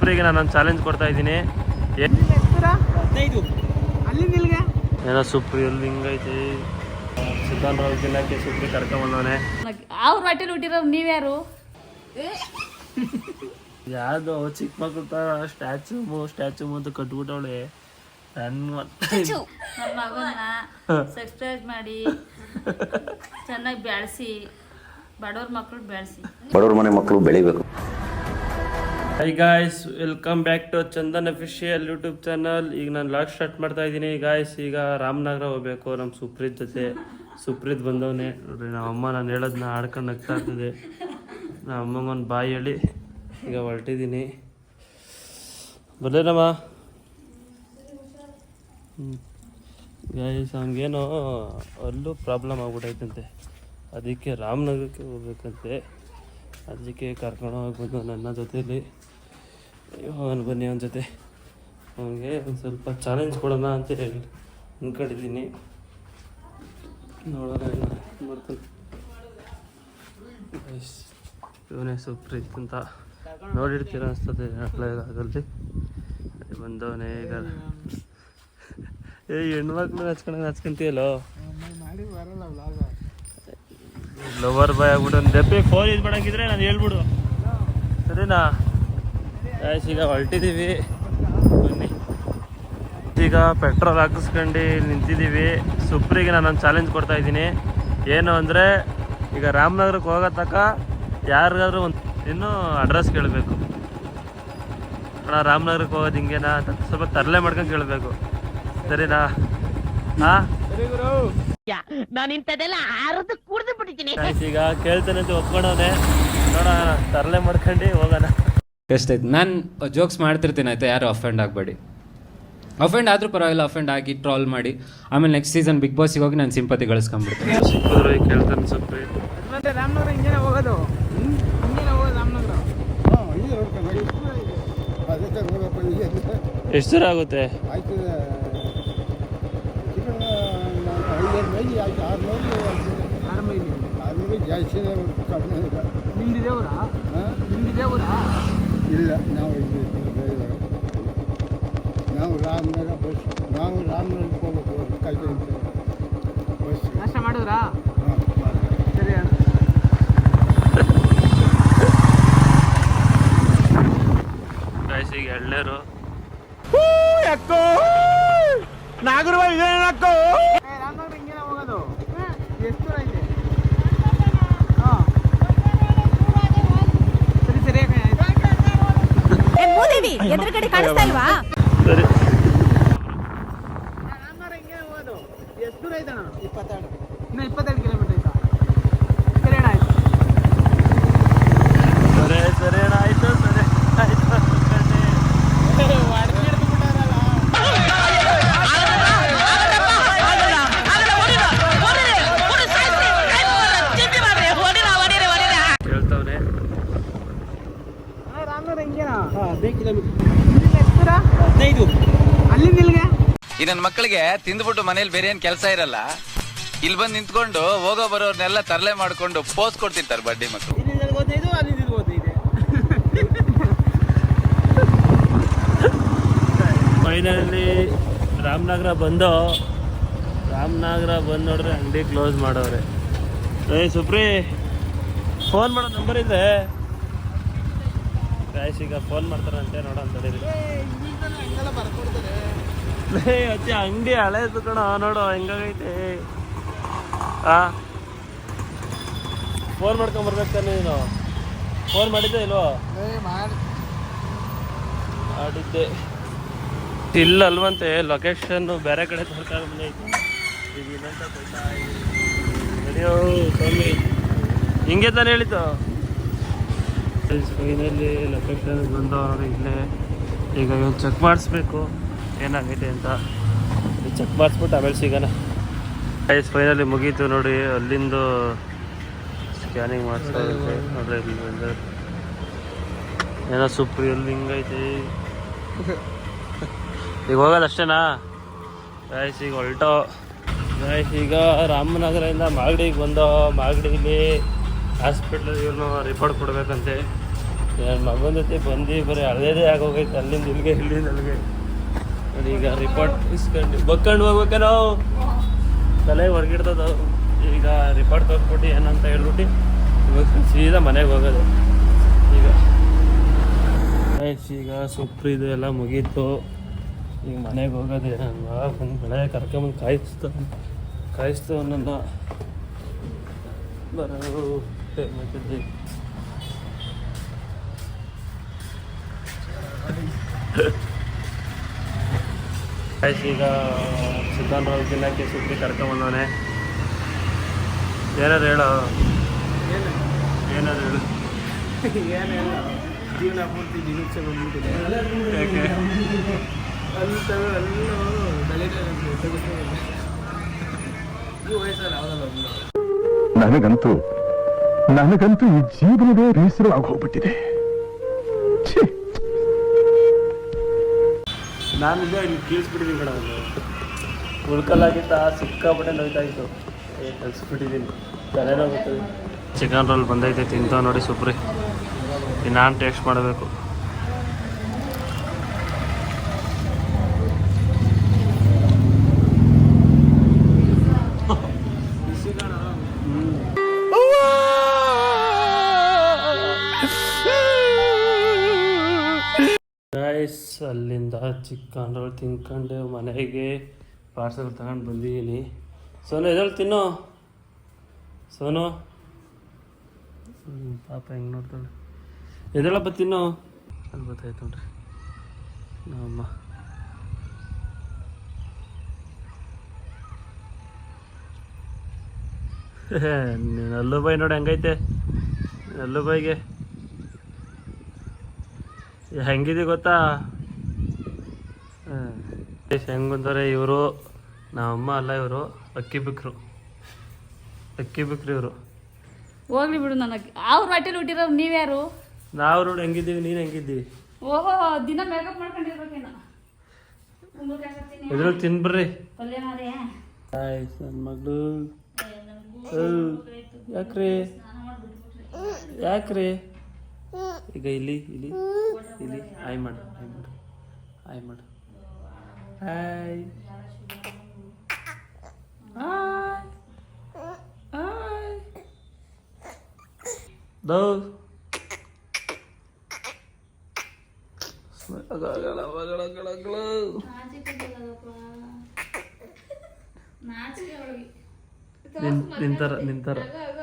ಸುಪ್ರಿಗೆ ನಾನು ಚಾಲೆಂಜ್ ಕೊಡ್ತಾ ಇದ್ದೀನಿ. ಹದಿನೈದು ಅಲ್ಲಿ ನಿಲ್ಗೆ? ಏನೋ ಸುಪ್ರಿ ಎಲ್ಲಿ ಹಿಂಗೈತಿ ಸಿದ್ಧಾಂತ ರಾವ್ ತಿನ್ನಕ್ಕೆ ಸುಪ್ರಿ ಕರ್ಕೊಂಬಂದವನೆ. ಅವ್ರ ಹೊಟ್ಟೆಲಿ ಹುಟ್ಟಿರೋ ನೀವ್ಯಾರು? ಯಾವ್ದು ಚಿಕ್ಕ ಮಕ್ಳು ತರ ಸ್ಟ್ಯಾಚು ಸ್ಟ್ಯಾಚು ಅಂತ ಕಟ್ಬಿಟ್ಟವಳೆ. ನನ್ನ ಮಗನ್ನ ಸಬ್ಸ್ಕ್ರೈಬ್ ಮಾಡಿ. ಚೆನ್ನಾಗಿ ಬೆಳೆಸಿ ಬಡವ್ರ ಮಕ್ಕಳು ಬೆಳೆಸಿ ಬಡವ್ರ ಮನೆ ಮಕ್ಕಳು ಬೆಳಿಬೇಕು. Hi guys welcome back to Chandan official YouTube channel ಈಗ ನಾನು ಲಾಗ್ ಸ್ಟಾರ್ಟ್ ಮಾಡ್ತಾ ಇದ್ದೀನಿ. ಗಾಯ್ಸ್ ಈಗ ರಾಮನಗರ ಹೋಗ್ಬೇಕು. ನಮ್ಮ ಸುಪ್ರೀತ್ ಜೊತೆ. ಸುಪ್ರೀತ್ ಬಂದವನೆ. ನೋಡ್ರಿ ನಮ್ಮ ಅಮ್ಮ ನಾನು ಹೇಳೋದನ್ನ ಆಡ್ಕೊಂಡು ನಗ್ತಾ ಇರ್ತದೆ. ನಮ್ಮ ಅಮ್ಮಮ್ಮನ ಬಾಯಿ ಹೇಳಿ ಈಗ ಹೊರಟಿದ್ದೀನಿ. ಬರ್ಲೇನಮ್ಮ ಗಾಯ್ಸ್ ಹಂಗೇನೋ ಅಲ್ಲೂ ಪ್ರಾಬ್ಲಮ್ ಆಗ್ಬಿಟ್ಟೈತಂತೆ ಅದಕ್ಕೆ ರಾಮನಗರಕ್ಕೆ ಹೋಗ್ಬೇಕಂತೆ. ಅದಕ್ಕೆ ಕರ್ಕೊಂಡು ಹೋಗ್ಬೋದು ನನ್ನ ಜೊತೆಲಿ. ಅವನು ಬನ್ನಿ ಅವನ ಜೊತೆ. ಅವನಿಗೆ ಒಂದು ಸ್ವಲ್ಪ ಚಾಲೆಂಜ್ ಕೊಡೋಣ ಅಂತ ಹೇಳಿ ಅಂದ್ಕೊಂಡಿದ್ದೀನಿ ನೋಡೋಣ ಏನು ಮಾಡ್ತಾನೆ ಇವನೇ ಸುಪ್ರೀತ್ ಅಂತ ನೋಡಿರ್ತೀರ ಅನಿಸ್ತದೆ ಹಳ್ಳೆಗಾಗಲ್ಲಿ ಬಂದವನೇ ಈಗ. ಏ, ಹೆಣ್ಮಕ್ಳು ಹಚ್ಕೊಂಡಂಗೆ ಹಚ್ಕೊಂತೀಯಲ್ಲೋ ಲವರ್ ಬಾಯ್ ಆಗ್ಬಿಡು. ದೆಪ್ಪೆ ಫೋನ್ ಇದು ನಾನು ಹೇಳ್ಬಿಡು. ಸರಿನಾ? ಈಗ ಹೊರಟಿದ್ದೀವಿ ಬನ್ನಿ. ಈಗ ಪೆಟ್ರೋಲ್ ಹಾಕಿಸ್ಕೊಂಡು ನಿಂತಿದ್ದೀವಿ ಸುಪ್ರಿಗೆ ನಾನು ಒಂದು ಚಾಲೆಂಜ್ ಕೊಡ್ತಾ ಇದ್ದೀನಿ. ಏನು ಅಂದರೆ ಈಗ ರಾಮನಗರಕ್ಕೆ ಹೋಗೋ ತನಕ ಯಾರಿಗಾದ್ರೂ ಒಂದು ಇನ್ನೂ ಅಡ್ರೆಸ್ ಕೇಳಬೇಕು. ಅಣ್ಣ ರಾಮನಗರಕ್ಕೆ ಹೋಗೋದು ಹಿಂಗೇನಾ ಅಂತ ಸ್ವಲ್ಪ ತರಲೆ ಮಾಡ್ಕೊಂಡು ಕೇಳಬೇಕು. ಸರಿನಾ? ಹಾಂ ಸರಿ ಗುರು. ಆಯ್ತು ಈಗ ಕೇಳ್ತಾನೆ ಅಂತ ಒಪ್ಕೊಂಡವನೆ. ನೋಡೋಣ ತರಲೆ ಮಾಡ್ಕೊಂಡು ಹೋಗೋಣ. ಎಷ್ಟಾಯ್ತು ನಾನು ಜೋಕ್ಸ್ ಮಾಡ್ತಿರ್ತೀನಿ ಆಯ್ತಾ ಯಾರು ಅಫೆಂಡ್ ಆಗಬೇಡಿ. ಅಫೆಂಡ್ ಆದರೂ ಪರವಾಗಿಲ್ಲ ಅಫೆಂಡ್ ಆಗಿ ಟ್ರಾಲ್ ಮಾಡಿ. ಆಮೇಲೆ ನೆಕ್ಸ್ಟ್ ಸೀಸನ್ ಬಿಗ್ ಬಾಸಿಗೆ ಹೋಗಿ ನಾನು ಸಿಂಪತಿ ಗಳಿಸ್ಕೊಂಡ್ಬಿಡ್ತೀನಿ. ಎಷ್ಟು ಸರ್ ಆಗುತ್ತೆ ಸ್ವಲ್ಪ ಮತ್ತೆ ರಾಮನಗರ ನಿಮ್ದು ಹೋಗೋದು? ಹಿಂಗೇನೆ ಹೋಗೋದು ರಾಮನಗರ ಎಷ್ಟು ದೂರ ಆಗುತ್ತೆ? ಆರು ಇಲ್ಲ ನಾವು ಇಲ್ಲಿ ಡ್ರೈವರ್ ನಾವು ರಾಮನಗರ ಬಸ್ ನಾವು ರಾಮನಗರಕ್ಕೆ ಹೋಗ್ಬೇಕು ಕೈಗೆ ಬಸ್. ನಾಶ ಮಾಡಿದ್ರಾ? ಸರಿ ಈಗ ಎಳ್ನೀರು. ಏ, ರಾಮನಗರ ಹಿಂಗೇನೆ ಹೋಗೋದು ಎಷ್ಟು ದೂರ ಐತೆ ಹಾಂ ಸರಿ ಸರಿ ಅಕ್ಕ, ಮೂದೇವಿ ಎದುರುಗಡೆ ಕಾಣಿಸ್ತಾ ಇಲ್ವಾ? ಸರಿ. ಎಷ್ಟು ದೂರ ಇಪ್ಪತ್ತೆರಡು. ಇನ್ನು ಇಪ್ಪತ್ತೆರಡು ಕಿಲೋಮೀಟರ್. ಹದಿನೈದು. ಈ ನನ್ನ ಮಕ್ಕಳಿಗೆ ತಿಂದ್ಬಿಟ್ಟು ಮನೇಲಿ ಬೇರೆ ಏನ್ ಕೆಲಸ ಇರಲ್ಲ. ಇಲ್ಲಿ ಬಂದು ನಿಂತ್ಕೊಂಡು ಹೋಗೋ ಬರೋರ್ನೆಲ್ಲ ತರಲೆ ಮಾಡ್ಕೊಂಡು ಪೋಸ್ ಕೊಡ್ತಿರ್ತಾರೆ ಬಡ್ಡಿ ಮಕ್ಕಳು ಫೈನಲ್ಲಿ ಫೈನಲಿ ರಾಮನಗರ ಬಂದು ರಾಮನಗರ ಬಂದು ನೋಡ್ರೆ ಅಂಗಡಿ ಕ್ಲೋಸ್ ಮಾಡವ್ರೆ. ಸುಪ್ರಿ ಫೋನ್ ಮಾಡೋ ನಂಬರ್ ಇದೆ. ಗಾಯ್ಸ್ ಈಗ ಫೋನ್ ಮಾಡ್ತಾರಂತೆ ನೋಡೋಣ ತಡೀರಿ ಅಜ್ಜಿ ಅಂಗಡಿ ಹಳೆ ಕಣ ನೋಡು ಹೆಂಗಾಗೈತೆ. ಆ? ಫೋನ್ ಮಾಡ್ಕೊಂಬರ್ಬೇಕು ತಾನೆ ನೀನು. ಫೋನ್ ಮಾಡಿದ್ದೆ ಇಲ್ವೋ? ಮಾಡಿ. ಮಾಡಿದ್ದೆ. ಇಲ್ಲ ಅಲ್ವಂತೆ ಲೊಕೇಶನ್ ಬೇರೆ ಕಡೆ ತೋರ್ತಾ ಬಂದೈತೆ ಈಗ ಇನ್ನಂತ ನಡೆಯೋ ಸ್ವಾಮಿ ಹಿಂಗೆ ತಾನೇ ಹೇಳಿದ್ದು? ಫೈನಲ್ಲಿ ಲೊಕೇಶನ್ ಬಂದವರು ಇಲ್ಲೇ. ಈಗ ಇವಾಗ ಚೆಕ್ ಮಾಡಿಸ್ಬೇಕು. ಏನಾಗೈತೆ ಅಂತ. ಚೆಕ್ ಮಾಡಿಸ್ಬಿಟ್ಟು ಆಮೇಲೆ ಸಿಗೋಣ. ಐಸ್ ಫೈನಲಿ ಮುಗೀತು ನೋಡಿ. ಅಲ್ಲಿಂದ ಸ್ಕ್ಯಾನಿಂಗ್ ಮಾಡಿಸ್ಕೋಬೇಕು ನೋಡ್ರಿ ಇಲ್ಲಿ ಏನೋ ಸೂಪರ್ ಎಲ್ಲಿ ಹಿಂಗೈತಿ ಈಗ ಹೋಗೋದು ಅಷ್ಟೇನಾ? ಈಗ ಹೊಲ್ಟೋ. ಗಾಯ್ಸ್ ಈಗ ರಾಮನಗರದಿಂದ ಮಾಗಡಿಗೆ ಬಂದೋ. ಮಾಗಡಿಲಿ ಹಾಸ್ಪಿಟ್ಲ್ ಇವನು ರಿಪೋರ್ಟ್ ಕೊಡ್ಬೇಕಂತೆ. ನನ್ನ ಮಗನ ಜೊತೆ ಬಂದು, ಬರೀ ಹಳೇದೇ ಆಗೋಗೈತೆ. ಅಲ್ಲಿಂದ ಇಲ್ಲಿಗೆ, ಇಲ್ಲಿಂದ ಅಲ್ಲಿಗೆ. ಈಗ ರಿಪೋರ್ಟ್ ಇಸ್ಕೊಂಡು, ಬಕ್ಕೊಂಡು ಹೋಗ್ಬೇಕ ನಾವು. ತಲೆ ಹೊರಗಿಡ್ತದ ಈಗ ರಿಪೋರ್ಟ್ ತೋರಿಸ್ಬಿಟ್ಟು ಏನಂತ ಹೇಳ್ಬಿಟ್ಟು ಇವಾಗ ಸೀದಾ ಮನೆಗೆ ಹೋಗೋದು. ಈಗ ಈಗ ಇದು ಎಲ್ಲ ಮುಗೀತು. ಈಗ ಮನೆಗೆ ಹೋಗೋದೇ ನನ್ನ ಬಂದು ಬೆಳೆ ಕರ್ಕೊಂಬಂದು ಕಾಯಿಸ್ತ. ಕಾಯಿಸ್ತು ನನ್ನ ಬರೋ ಮತ್ತೆ ಈಗ ಚಿಕನ್ ಜಿಲ್ಲಾಕ್ಕೆ ಸುದ್ದಿ ಕರ್ಕೊಂಬಂದವನೆ ಏನಾರು ಹೇಳು? ಏನಾರು ಹೇಳು. ಜೀವನ ಪೂರ್ತಿ ಜಿಗುಪ್ಸೆ ಬಂದ್ಬಿಟ್ಟಿದೆ. ಯಾಕೆ? ಅಲ್ಲಿ ತಗೋ ಅಲ್ಲೂ ಬೆಳಗ್ಗೆ ಈ ವಯಸ್ಸಲ್ಲಿ ಯಾವುದಲ್ಲ ಒಂದು? ನನಗಂತೂ ನನಗಂತೂ ಈ ಜೀವನವೇ ಬೇಸರ ಆಗೋಗ್ಬಿಟ್ಟಿದೆ ನಾನು ಇದು ಇಲ್ಲಿ ಕೀಳಿಸ್ಬಿಟ್ಟಿದ್ದೀನಿ ಕಣ. ಒಂದು ಉಳ್ಕಲ್ಲಾಗಿತ್ತ ಸಿಕ್ಕಾಪಟ್ಟೆ ನೋಯ್ತಾ ಇತ್ತು ಏ ಕಲಿಸ್ಬಿಟ್ಟಿದ್ದೀನಿ ತಲೆನೋ ಬರ್ತದೆ ಚಿಕನ್ ರೋಲ್ ಬಂದೈತೆ, ತಿಂತಾವ ನೋಡಿ ಸುಪ್ರಿ ನಾನು ಟೇಸ್ಟ್ ಮಾಡಬೇಕು. ರೋಲ್ ತಿನ್ಕೊಂಡು ಮನೆಗೆ ಪಾರ್ಸಲ್ ತಗೊಂಡು ಬಂದಿದ್ದೀನಿ ಸೋನು, ಎದ್ರಲ್ಲಿ ತಿನ್ನು? ಸೋನು? ಪಾಪ ಹೆಂಗೆ ನೋಡ್ತಾಳೆ. ಎದಳಪ್ಪ ತಿನ್ನು? ಅಲ್ಲಿ ಗೊತ್ತಾಯ್ತು ನೋಡ್ರಿ. ನಮ್ಮಮ್ಮ ಬಾಯಿ ಬಾಯ್ ನೋಡಿ ಹೆಂಗೈತೆ? ಅಲ್ಲು ಬಾಯಿಗೆ ಹೆಂಗಿದೆ ಗೊತ್ತಾ? ಹೆಂಗಂತಾರೆ ಇವರು? ನಮ್ಮಮ್ಮ ಅಲ್ಲ ಇವರು. ಅಕ್ಕಿ ಬಿಕ್ರು. ಅಕ್ಕಿ ಬಿಕ್ರು ಇವರು. ಹೋಗ್ಲಿ ಬಿಡು ನನಗೆ ಅವ್ರ ಹೊಟ್ಟೆಲಿ ಹುಟ್ಟಿರೋರು ನೀವ್ಯಾರು ನಾವು ನೋಡಿ ಹೆಂಗಿದ್ದೀವಿ ನೀನು ಹೆಂಗಿದ್ದೀವಿ ಓಹೋ ದಿನ ಮೇಕಪ್ ಮಾಡ್ಕೊಂಡಿರ್ಬೇಕೇನೋ. ಇದ್ರಲ್ಲಿ ತಿನ್ಬರ್ರಿ ಪಲ್ಯ ನನ್ನ ಮಗಳು. ಯಾಕ್ರಿ. ಯಾಕ್ರಿ? ಈಗ ಇಲ್ಲಿ ಇಲ್ಲಿ ಇಲ್ಲಿ. ಆಯ್ ಮಾಡು ಆಯ್ ಮಾಡು ಆಯ್ ಮಾಡು. ಹಾಯ್ ದೌ ನಾಚಿಕೆ ಬರಲ್ಲಪ್ಪ. ನಾಚಿಕೆ ಅವಳಿಗೆ. ನಿನ್ ನಿಂತರ ನಿಂತರ ಆಗ,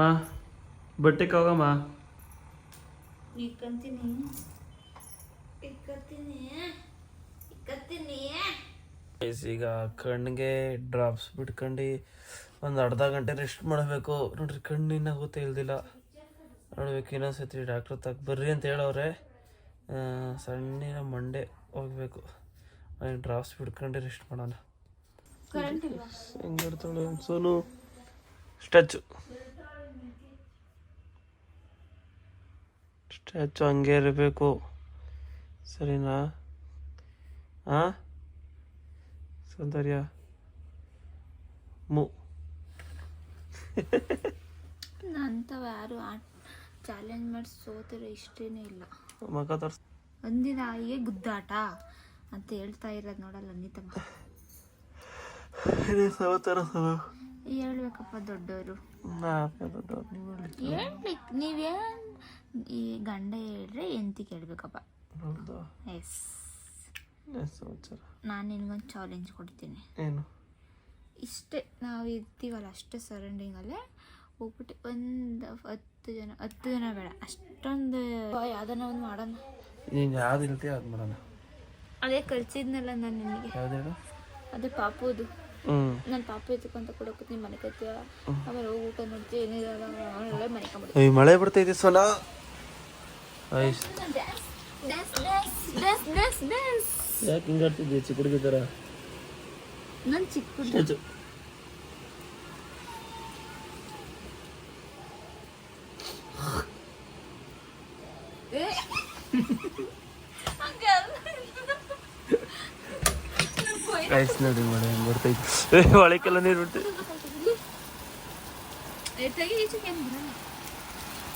ಮಾ ಬಟ್ಟೆಗೆ ಹೋಗಮ್ಮ ಇಕ್ಕಂತೀನಿ. ಇಕ್ಕತ್ತೀನಿ ಇಕ್ಕತ್ತೀನಿ ಗೈಸ್, ಈಗ ಕಣ್ಣಿಗೆ ಡ್ರಾಪ್ಸ್ ಬಿಟ್ಕೊಂಡು ಒಂದು ಅರ್ಧ ಗಂಟೆ ರೆಸ್ಟ್ ಮಾಡಬೇಕು. ನೋಡ್ರಿ ಕಣ್ಣಿನ ಗೊತ್ತೇ ಇಲ್ದಿಲ್ಲ. ನೋಡ್ಬೇಕು ಇನ್ನೊಂದ್ಸತಿ ಡಾಕ್ಟ್ರ್ ತಗ ಬರ್ರಿ ಅಂತ ಹೇಳೋರೆ ಸಣ್ಣ ಸಣ್ಣಿನ ಮಂಡೆ ಹೋಗ್ಬೇಕು. ಡ್ರಾಪ್ಸ್ ಬಿಟ್ಕೊಂಡು ರೆಸ್ಟ್ ಮಾಡೋಣ. ಹೆಂಗಿರ್ತಾಳೆ ಸೋನು ಸ್ಟ್ಯಾಚು ಸ್ಟ್ಯಾಚು ಹಂಗೆ ಇರಬೇಕು. ಸರಿನಾ? ಆ? ಸೌಂದರ್ಯ? ಮು. ನಂತವ ಯಾರು ಚಾಲೆಂಜ್ ಮಾಡಿ ಸೋತಿರೋ ಇಷ್ಟೇನೇ ಇಲ್ಲ. ಮಗ ತೋರ್ಸ್. ಒಂದಿನ ಆಯಿಗೆ ಗುದ್ದಾಟ ಅಂತ ಹೇಳ್ತಾ ಇರೋದು ನೋಡಲ್ಲ ಅನ್ನಿತಮ್ಮ ಸವತರ ಸವ ಹೇಳ್ಬೇಕಪ್ಪ ದೊಡ್ಡವರು ಹೇಳ್ಬೇಕು ನೀವೇನ್ ಈ ಗಂಡ ಹೇಳಿದ್ರೆ ಎಂತಿ ಕೇಳ್ಬೇಕಪ್ಪ. ಎಸ್ ನಾನು ನಿನ್ಗೊಂದು ಚಾಲೆಂಜ್ ಕೊಡ್ತೀನಿ. ಏನು? ಇಷ್ಟೇ ನಾವು ಇರ್ತೀವಲ್ಲ ಅಷ್ಟೇ ಸರೌಂಡಿಂಗಲ್ಲೇ ಹೋಗ್ಬಿಟ್ಟು ಒಂದು ಹತ್ತು ಜನ ಹತ್ತು ಜನ ಬೇಡ ಅಷ್ಟೊಂದು ಯಾವ್ದನ್ನ ಒಂದು ಮಾಡೋಣ. ನೀನು ಯಾವ್ದು ಇರ್ತೀಯ ಅದು ಮಾಡೋಣ. ಅದೇ ಕಲ್ಸಿದ್ನಲ್ಲ ನಾನು ನಿನಗೆ. ಅದು ಪಾಪುದು. ನನ್ನ ನಾನು ಪಾಪು ಎತ್ಕೊಂತ ಕೊಡೋಕೆ ನೀನು ಮನೆ ಕತ್ತೀಯ ಆಮೇಲೆ ಹೋಗಿ ಊಟ ಮಾಡ್ತೀವಿ ಏನಿರಲ್ಲ ಮನೆ ಮಳೆ ಬಿಡ್ತೈತಿ ಸೋನಾ. ಯಾಕೆ ಹಿಂಗಾಡ್ತಿದ್ದೆ ಚಿಕ್ಕ ಹುಡುಗಿದ್ದಾರ ನಾನು ಚಿಕ್ಕ ಹುಡುಗಿ ಐಸ್ ನೋಡಿ ಮಳೆ ಬರ್ತೈತಿ ಒಳಕ್ಕೆಲ್ಲ ನೀರು ಬಿಟ್ಟು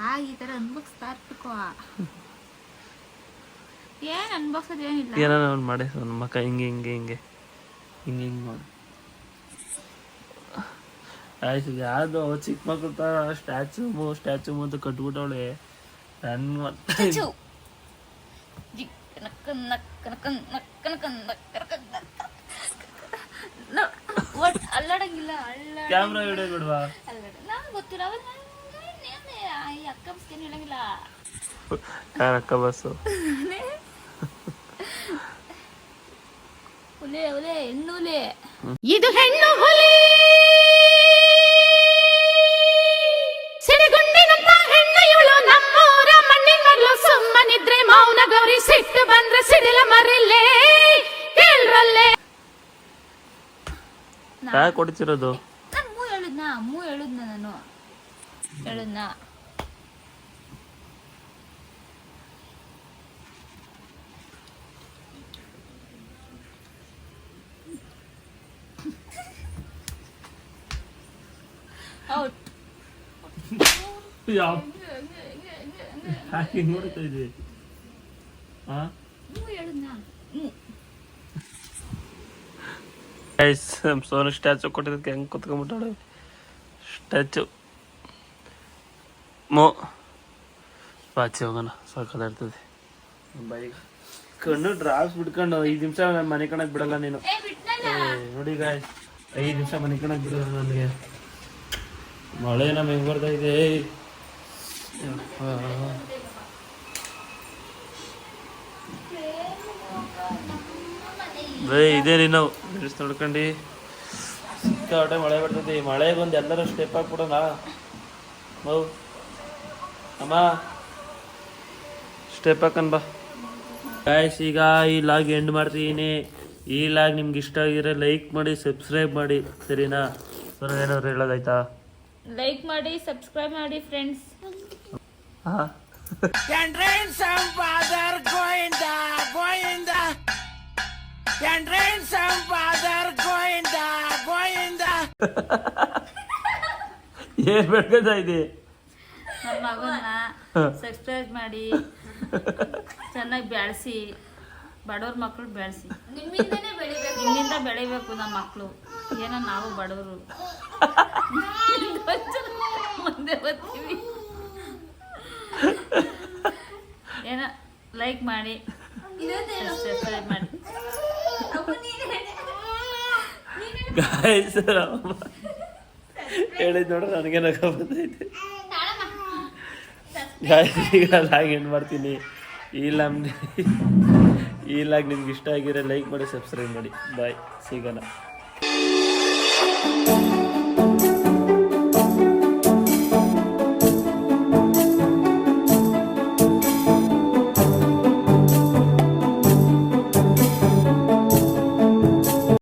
ಆ ಈ ಥರ ಅನ್ಬಗ್ಸ್ತಾ ಇರ್ಬೇಕು ಏನು ಅನ್ಬಗ್ಸೋದು ಏನಿಲ್ಲ ಏನಾರ ಅವ್ನ್ ಮಾಡಿ ನನ್ನ ಮಕ್ಕ ಹಿಂಗೆ ಹಿಂಗೆ ಹಿಂಗೆ ಹಿಂಗೆ ಹಿಂಗೆ ಮಾಡಿ ಆಯ್ತು ಯಾವುದು ಚಿಕ್ಕ ಮಕ್ಕಳ ಥರ ಸ್ಟ್ಯಾಚು ಸ್ಟ್ಯಾಚು ಮತ್ತು ಕಟ್ಬಿಟ್ಟವಳೆ ನನ್ನ ಕ್ಯಾಮ್ರಾ ವಿಡಿಯೋ ಬಿಡ್ವಾ ಗೊತ್ತಿಲ್ಲ ಈ ಅಕ್ಕ ಬಸ್ಕೇನು ಹೇಳಂಗಿಲ್ಲ ಯಾರಕ್ಕ ಬಸ್ಸು ಹುಲೆ ಹುಲೆ ಹೆಣ್ಣು ಹುಲೆ ಇದು ಹೆಣ್ಣು ಹುಲಿ ಸಿಡಿಗುಂಡಿನಂತ ಹೆಣ್ಣು ಇವಳು ನಮ್ಮೂರ ಮಣ್ಣಿನ ಮಗಳು ಸುಮ್ಮನಿದ್ರೆ ಮೌನ ಗೌರಿ ಸಿಟ್ಟು ಬಂದ್ರೆ ಸಿಡಿಲ ಮರಿಲ್ಲೇ ಕೇಳ್ರಲ್ಲೇ ಯಾಕೆ ಕೊಡ್ತಿರೋದು ನಾನು ಮೂ ಹೇಳಿದ್ನಾ ಮೂ ಹೇಳಿದ್ನ ನಾನು ಹೇಳಿದ್ನಾ ಔಟ್ ಯಾವ? ಹಿಂಗೆ ನೋಡ್ತಾ ಇದ್ವಿ ಹಾಂ? ಮೂ ಹೇಳಿದ್ನಾ? ಮೂ ಗೈಸ್ ಸೋನು ಸ್ಟ್ಯಾಚು ಕೊಟ್ಟಿದ್ದಕ್ಕೆ ಹೆಂಗೆ ಕುತ್ಕೊಂಡ್ಬಿಟ್ಟಾಳೆ? ಸ್ಟ್ಯಾಚು ಮೋ. ಬಾಚಿ ಹೋಗೋಣ. ಸಾಕಾಗಿರ್ತದೆ ಬೈ ಕಣ್ಣು ಡ್ರಾಪ್ಸ್ ಬಿಡ್ಕೊಂಡು ಐದು ನಿಮಿಷ ನಾನು ಮನೆ ಕಣಕ್ಕೆ ಬಿಡಲ್ಲ ನೀನು. ಏ ಬಿಟ್ನಲ್ಲ? ನೋಡಿ ಗಾಯ್ಸ್ ಐದು ನಿಮಿಷ ಮನೆ ಕಣಕ್ಕೆ ಬಿಡಲ್ಲ ನನಗೆ. ಮಳೆ ನಮ್ಮ ಹೆಂಗೆ ಬರ್ತಾ ಇದೆ ಬೇ ಬೈ ಇದೇ ನಾವು. ಬಿಡಿಸ್ ನೋಡ್ಕೊಂಡು. ಸಿಕ್ಕಾಟೆ ಮಳೆ ಬರ್ತೈತಿ. ಮಳೆಗೊಂದು ಎಲ್ಲರೂ ಸ್ಟೆಪ್ ಹಾಕ್ಬಿಡೋಣ ಮೌ. ಅಮ್ಮ. ಸ್ಟೆಪ್ ಹಾಕನ್ ಬಾ. ಗಾಯ್ಸ್ ಈಗ ಈ ಲಾಗ್ ಎಂಡ್ ಮಾಡ್ತೀನಿ. ಈ ಲಾಗ್ ನಿಮ್ಗೆ ಇಷ್ಟ ಆಗಿದ್ರೆ ಲೈಕ್ ಮಾಡಿ ಸಬ್ಸ್ಕ್ರೈಬ್ ಮಾಡಿ. ಸರಿನಾ? ಸರ್, ಏನಾದ್ರು ಹೇಳೋದಾಯ್ತಾ? ಲೈಕ್ ಮಾಡಿ ಸಬ್ಸ್ಕ್ರೈಬ್ ಮಾಡಿ friends Can rain some father ಗೋಯಿಂದ Goinda. Can ಫಾದರ್ some ಗೋಯಿಂದ Goinda, ಏನ್ ಬೆಳ್ಕೋತಾ ಇದೆ ನಮ್ಮ ಮಗನ್ನ ಸಬ್ಸ್ಕ್ರೈಬ್ ಮಾಡಿ ಚೆನ್ನಾಗಿ ಬೆಳೆಸಿ ಬಡವ್ರ ಮಕ್ಕಳು ಬೆಳೆಸಿ. ನಿಮ್ಮಿಂದ ಬೆಳಿಬೇಕು ನಮ್ಮ ಮಕ್ಕಳು ಏನೋ ನಾವು ಬಡವರು. ಮುಂದೆ ಬರ್ತೀವಿ. ಏನೋ ಲೈಕ್ ಮಾಡಿ. ಸಬ್ಸ್ಕ್ರೈಬ್ ಮಾಡಿ. ಗಾಯಸ್ ಹೇಳಿದ್ ನೋಡ್ರೆ ನನಗೆ ನಗ ಬಂದೈತೆ. ಗಾಯಸ್ ಈಗ ಮಾಡ್ತೀನಿ. ಈ ಲಾಗ್ ಈ ಲಾಗ್ ನಿಮ್ಗೆ ಇಷ್ಟ ಆಗಿರೋ ಲೈಕ್ ಮಾಡಿ ಸಬ್ಸ್ಕ್ರೈಬ್ ಮಾಡಿ. ಬಾಯ್ ಸಿಗೋಣ Música